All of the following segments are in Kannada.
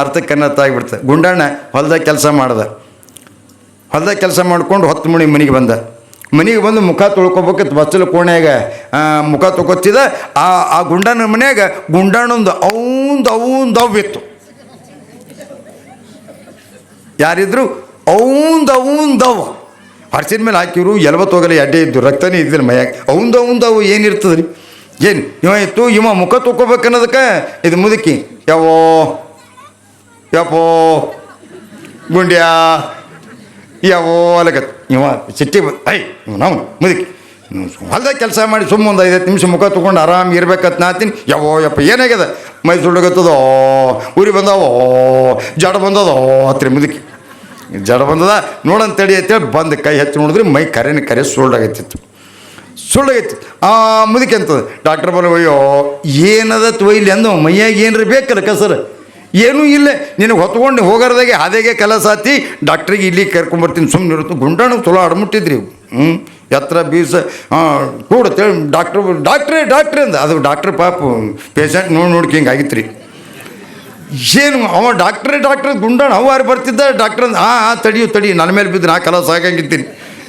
ಅರ್ಥಕ್ಕೆ ಅನ್ನತ್ತ ಆಗಿಬಿಡ್ತ. ಗುಂಡಣ್ಣ ಹೊಲ್ದಾಗ ಕೆಲಸ ಮಾಡ್ದ. ಹೊಲ್ದಾಗ ಕೆಲಸ ಮಾಡ್ಕೊಂಡು ಹೊತ್ತು ಮುಣಿ ಮನೆಗೆ ಬಂದ. ಮನೆಗೆ ಬಂದು ಮುಖ ತೊಳ್ಕೊಬೇಕಿತ್ತು. ಬಚ್ಚಲು ಕೋಣೆಯಾಗ ಮುಖ ತೊಗೊತ್ತಿದ ಆ ಆ ಗುಂಡನ ಮನೆಯಾಗ ಗುಂಡಣ್ಣಂದು ಅವಂದು ಅವಂದು ಅವಿತ್ತು ಯಾರಿದ್ರು ಅವಂದು ಅವಂದು ಅವ ಹರ್ಸಿನ ಮೇಲೆ ಹಾಕಿರು ಎಲ್ಬತ್ತೋಗಲ್ಲ ಅಡ್ಡೆ ಇದ್ದು, ರಕ್ತನೇ ಇದ್ದಿಲ್ಲ ಮೈಯಾಗ. ಅವಂದು ಅವಂದು ಅವು ಏನಿರ್ತದೆ ರೀ ಏನು, ಇವ ಇತ್ತು, ಇವ ಮುಖ ತೊಗೋಬೇಕನ್ನೋದಕ್ಕೆ ಇದು ಮುದುಕಿ. ಯಾವೋ ಯಪ್ಪೋ ಗುಂಡ್ಯಾ ಯಾವೋ ಅಲಗತ್ ಇವ ಸಿಟ್ಟಿ ಬ ಐ ನಾವು ಮುದುಕಿ ಹೊಲ್ದಾಗ ಕೆಲಸ ಮಾಡಿ ಸುಮ್ಮ ಒಂದು ಐದತ್ತು ನಿಮಿಷ ಮುಖ ತೊಗೊಂಡು ಆರಾಮ್ ಇರ್ಬೇಕಂತ ನಾತೀನಿ ಯಾವೋ ಯಪ್ಪ ಏನಾಗ್ಯದ ಮೈ ಸುಳ್ಳಗತ್ತದೋ ಉರಿ ಬಂದವೋ ಜಡ ಬಂದದೋ ಹತ್ರಿ ಮುದುಕಿ ಜಡ ಬಂದದ ನೋಡಂತ ತಡಿ ಅಂತೇಳಿ ಬಂದು ಕೈ ಹಚ್ಚಿ ನೋಡಿದ್ರೆ ಮೈ ಕರೆನ ಕರೆ ಸುಳ್ಳಾಗತ್ತಿತ್ತು ಸುಳ್ಳಾಗೈತಿ ಆ ಮುದುಕಿ ಅಂತದ ಡಾಕ್ಟರ್ ಬರೋ ಅಯ್ಯೋ ಏನದ ತೊಯ್ಲಿ ಅಂದ ಮೈಯಾಗ ಏನ್ರ ಬೇಕಲ್ಲ ಕಸರ ಏನೂ ಇಲ್ಲ. ನಿನಗೆ ಹೊತ್ಕೊಂಡು ಹೋಗೋದಾಗೆ ಅದೇಗೆ ಕೆಲಸ ಆತಿ ಡಾಕ್ಟ್ರಿಗೆ ಇಲ್ಲಿ ಕರ್ಕೊಂಬರ್ತೀನಿ ಸುಮ್ಮನೆ ಇರುತ್ತೆ. ಗುಂಡಾಣ ಚಲೋ ಅಡ್ಮುಟ್ಟಿದ್ರಿ ಹ್ಞೂ ಎತ್ತರ ಬೀಸ ಕೂಡ ತೇಳಿ ಡಾಕ್ಟ್ರ್, ಡಾಕ್ಟ್ರೇ ಡಾಕ್ಟ್ರೇ ಅಂದ. ಅದು ಡಾಕ್ಟ್ರ್ ಪಾಪ ಪೇಷಂಟ್ ನೋಡಿ ನೋಡ್ಕೆ ಹಿಂಗೆ ಆಗಿತ್ತು ರೀ ಏನು ಅವ ಡಾಕ್ಟ್ರೇ, ಡಾಕ್ಟ್ರ್, ಗುಂಡಾಣ ಅವ್ವಾರು ಬರ್ತಿದ್ದ? ಡಾಕ್ಟ್ರ್ ಅಂದ ಹಾಂ ಹಾಂ ತಡಿಯು, ತಡಿ. ನನ್ನ ಮೇಲೆ ಬಿದ್ದು ನಾ ಕೆಲಸ ಸಾಕಾಗಿದ್ದೀನಿ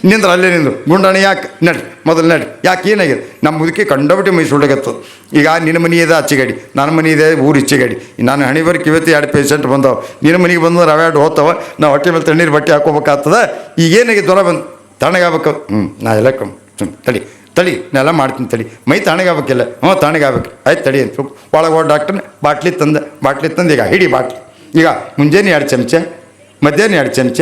ನಿಂದ್ರ ಅಲ್ಲೇ ನಿಂದ್ರು. ಗುಂಡಾಣ ಯಾಕೆ? ನಡ್ರಿ ಮೊದಲು ನಡ್ರಿ ಯಾಕೆ ಏನಾಗಿದೆ? ನಮ್ಮ ಮುದುಕಿ ಕಂಡಬಿಟ್ಟು ಮೈ ಸುಳ್ಳಗತ್ತದ ಈಗ ನಿನ್ನ ಮನೆ ಇದೆ ಅಚ್ಚಿಗಾಡಿ ನನ್ನ ಮನೆ ಇದೆ ಊರು ಈಚೆಗಾಡಿ ನಾನು ಹಣಿ ಇವತ್ತು ಎರಡು ಪೇಷಂಟ್ ಬಂದವ. ನಿನ್ನ ಮನೆಗೆ ಬಂದ್ರೆ ಎರಡು ಹೋಗ್ತಾವ ನಾವು ಹೊಟ್ಟೆ ಮೇಲೆ ತಣ್ಣೀರು ಬಟ್ಟೆ ಹಾಕೋಬೇಕಾಗ್ತದ ಈಗ ಏನಾಗಿದೆ? ದೊರ ಬಂದು. ತಣ್ಣಗಾಗಬೇಕು. ಹ್ಞೂ ನಾ ಎಲ್ಲ ಕಮ್ ಹ್ಞೂ ತಳಿ ನಾ ಎಲ್ಲ ಮಾಡ್ತೀನಿ ತಳಿ ಮೈ ತಣ್ಣಗಾಗಬೇಕಿಲ್ಲ. ಹ್ಞೂ ತಣ್ಣಗಾಗಬೇಕು. ಆಯ್ತು ತಳಿ ಅಂತ ಒಳಗೆ ಹೋಗಿ ಡಾಕ್ಟ್ರನ್ನ ಬಾಟ್ಲಿ ತಂದೆ, ಬಾಟ್ಲಿ ತಂದು, ಈಗ ಹಿಡಿ ಬಾಟ್ಲಿ. ಈಗ ಮುಂಜಾನೆ ಎರಡು ಚಮಚ, ಮಧ್ಯಾಹ್ನ ಎರಡು ಚಮಚ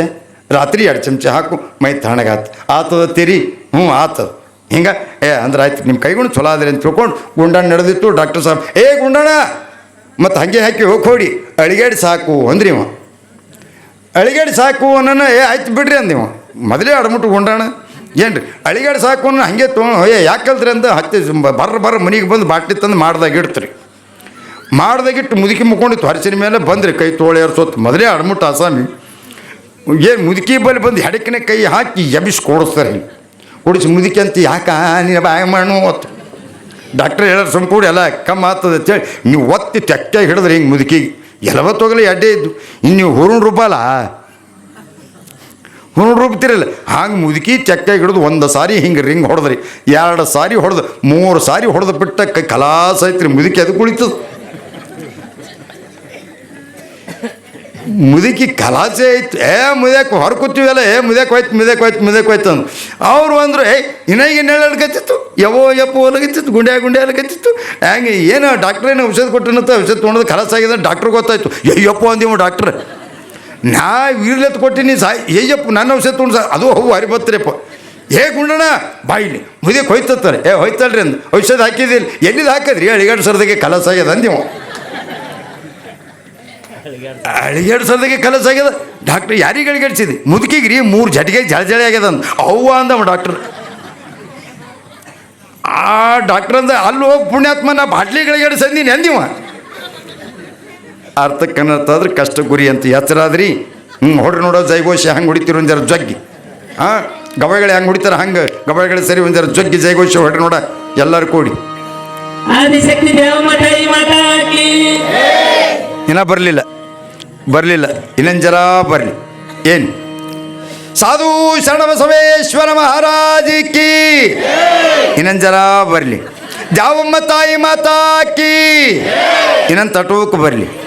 ರಾತ್ರಿ ಎರಡು ಚಮಚ ಹಾಕು, ಮೈ ತಣ್ಣಗಾತು ಆತದ ತಿರಿ ಹ್ಞೂ ಆತದ ಹಿಂಗೆ, ಏ, ಅಂದ್ರೆ ಆಯ್ತು ನಿಮ್ಮ ಕೈಗಳು ಚಲೋ ಆದ್ರಿ ಅಂತ ತಿಳ್ಕೊಂಡು ಗುಂಡಣ್ಣ ನಡೆದಿತ್ತು ಡಾಕ್ಟರ್ ಸಾಹೇಬ್ ಏ, ಗುಂಡಣ್ಣ, ಮತ್ತು ಹಾಗೆ ಹಾಕಿ ಹೋಗಿ ಹೋಡಿ. ಅಳಿಗೇಡಿ ಸಾಕು ಅಂದ್ರಿ ಇವ. ಅಳಿಗೇಡಿ ಸಾಕು ಅನ್ನೋಣ ಏ, ಆಯ್ತು ಬಿಡ್ರಿ ಅಂದಿವ ಮೊದಲೇ ಅಡಮುಟ್ಟು ಗುಂಡಣ್ಣ. ಏನು ರೀ ಅಳಿಗಾಡಿ ಸಾಕು ಅನ್ನೋ ಹಾಗೆ ತೊಗೊಂಡು ಏ, ಯಾಕೆ ಕಲ್ತ್ರಿ ಅಂತ ಹತ್ತಿ ಬರ್ರ ಬರ್ರ ಮನೆಗೆ ಬಂದು ಬಾಟ್ಲಿ ತಂದು ಮಾಡ್ದಾಗ ಇಡ್ತ್ರಿ. ಮಾಡ್ದಾಗಿಟ್ಟು ಮುದುಕಿ ಮುಕ್ಕೊಂಡಿತ್ತು ಹರಿಸಿನ ಮೇಲೆ ಬಂದ್ರಿ, ಕೈ ತೋಳೆ ಏರ್ಸೋತ್. ಮೊದಲೇ ಅಡ್ಮುಟ್ಟು ಆಸಾಮಿ. ಏನು ಮುದುಕಿ ಬಲ್ಲಿ ಬಂದು ಹೆಡಕಿನ ಕೈ ಹಾಕಿ ಎಬಿಸಿ ಕೊಡಿಸ್ತಾರೆ ಕುಡಿಸಿ ಮುದುಕಿ ಅಂತ ಯಾಕ ನೀನು ಬಾಯ ಮಾಡು ಒತ್ತು ಡಾಕ್ಟ್ರ್ ಹೇಳೋರು ಸುಮ್ ಕೂಡ ಎಲ್ಲ ಕಮ್ಮ ಆಗ್ತದೆ ಅಂತೇಳಿ ನೀವು ಒತ್ತಿ ತೆಕ್ಕಾಗಿ ಹಿಡಿದ್ರಿ ಹಿಂಗೆ ಮುದುಕಿಗೆ ಎಲ್ಲವತ್ತೋಗಲಿ ಎಡ್ಡೆ ಇದ್ದು. ಇನ್ನು ನೀವು ಹುರುಣ ರೂಪಲ್ಲ ಹುರುಣ ರೂಪ್ತಿರಲ್ಲ ಹಾಂಗೆ ಮುದುಕಿ ಚಕ್ಕೆ ಹಿಡಿದು ಒಂದು ಸಾರಿ ಹಿಂಗೆ ರಿಂಗ್ ಹೊಡೆದ್ರಿ. ಎರಡು ಸಾರಿ ಹೊಡೆದು, ಮೂರು ಸಾರಿ ಹೊಡೆದು ಬಿಟ್ಟ ಕಲಾಸ ಐತ್ರಿ ಮುದುಕಿ, ಅದು ಕುಳಿತದ. ಮುದುಕಿ ಕಲಾಸೆ ಐತಿ ಏ ಮುದ್ಯಾಕೆ ಹೊರ ಏ ಮುದಕ್ಕೆ ಹೋಯ್ತು ಮುದಕ್ಕೆ ಹೋಯ್ತು ಮುದಕ್ಕೆ ಹೋಯ್ತು ಅವ್ರು ಅಂದರು ಏ ಇನ್ನಾಗ ನೆಳಡ್ಕತ್ತಿತ್ತು ಯಾವೋ ಯಪ್ಪೋ ಹೊಲಗತ್ತಿತ್ತು ಗುಂಡ್ಯಾ ಗುಂಡ್ಯಾ ಅಲಗತ್ತಿತ್ತು? ಹಂಗೆ ಏನು ಡಾಕ್ಟ್ರ್ ಏನು ಔಷಧ ಕೊಟ್ಟನಂತ ಔಷಧ ತೊಗೊಂಡು ಕಲಾಸ ಆಗಿದೆ ಡಾಕ್ಟ್ರ್ ಗೊತ್ತಾಯ್ತು. ಅಯ್ಯಪ್ಪ ಅಂದಿವು ಡಾಕ್ಟ್ರ್ ನಾ ವೀರ್ಲೆತ್ ಕೊಟ್ಟಿನಿ ಸಾ ಏಯಪ್ಪ ನನ್ನ ಔಷಧ ತೊಗೊಂಡು ಸಾ ಅದು ಹೂ ಹರಿಬತ್ತರಿಪ್ಪ ಏ, ಗುಂಡಣ್ಣ ಬಾಯಿಲಿ ಮುದಕ್ಕೆ ಹೋಯ್ತತ್ತಾರೆ ಏ, ಹೋಯ್ತಲ್ರಿ ಅಂದು. ಔಷಧ ಹಾಕಿದಿಲ್ಲ ಎಲ್ಲಿದು ಹಾಕಿದ್ರಿ? ಅಳಿಗಾಡು ಕಲಾಸ ಆಗ್ಯದ ಅಂದಿವು. ಅಳಿಗಾಡು ಸರ್ದಾಗೆ ಕಲಸ ಆಗ್ಯದ. ಡಾಕ್ಟ್ರ್ ಯಾರಿಗೆ ಅಳಿಗಾಡ್ಸಿದಿ ಮುದುಕಿಗೆ ರೀ ಮೂರು ಜಟಿಗೆ ಜಳ ಜಳಿ ಆಗ್ಯದ ಅಂತ ಅವ್ವ ಅಂದವ ಡಾಕ್ಟ್ರ್ ಆ ಡಾಕ್ಟರ್ ಅಂದ ಅಲ್ಲಿ ಹೋಗಿ ಪುಣ್ಯಾತ್ಮ ನಾ ಬಾಟ್ಲಿಗಳಿಗೆಡ್ ಸಂದಿ ಅಂದಿವ ಅರ್ಥಕ್ಕೆ ಅನ್ನತ್ತಾದ್ರೆ ಕಷ್ಟ ಗುರಿ ಅಂತ ಎಚ್ಚರಾದ್ರಿ. ಹ್ಞೂ ಹೊಡ್ರಿ ನೋಡೋ ಜೈಗೋಶಿ ಹಂಗೆ ಹೊಡಿತೀರಿ ಒಂದರ ಜರ ಜಗ್ಗಿ. ಹಾಂ ಗವಾಯಿಗಳು ಹೆಂಗೆ ಹೊಡಿತಾರೆ ಹಂಗೆ? ಗವಾಯಿಗಳು ಸರಿ ಒಂದರ ಜರ ಜಗ್ಗಿ ಜೈಗೋಶಿ ಹೊಡ್ರಿ ನೋಡ ಎಲ್ಲರೂ ಕೂಡಿ. ಆದಿಶಕ್ತಿ ಮಠ ಹಾಕಿ. ಇನ್ನ ಬರಲಿಲ್ಲ. ಬರಲಿಲ್ಲ. ಇನ್ನೊಂದು ಬರಲಿ. ಏನು? ಸಾಧು ಶರಣಬಸವೇಶ್ವರ ಬಸವೇಶ್ವರ ಕಿ. ಇನ್ನೊಂದು ಜರ ಬರಲಿ. ಜಾವಮ್ಮ ತಾಯಿ ಮಾತಾ ಕೀ. ಇನ್ನೊಂದು ತಟೋಕ್ ಬರಲಿ.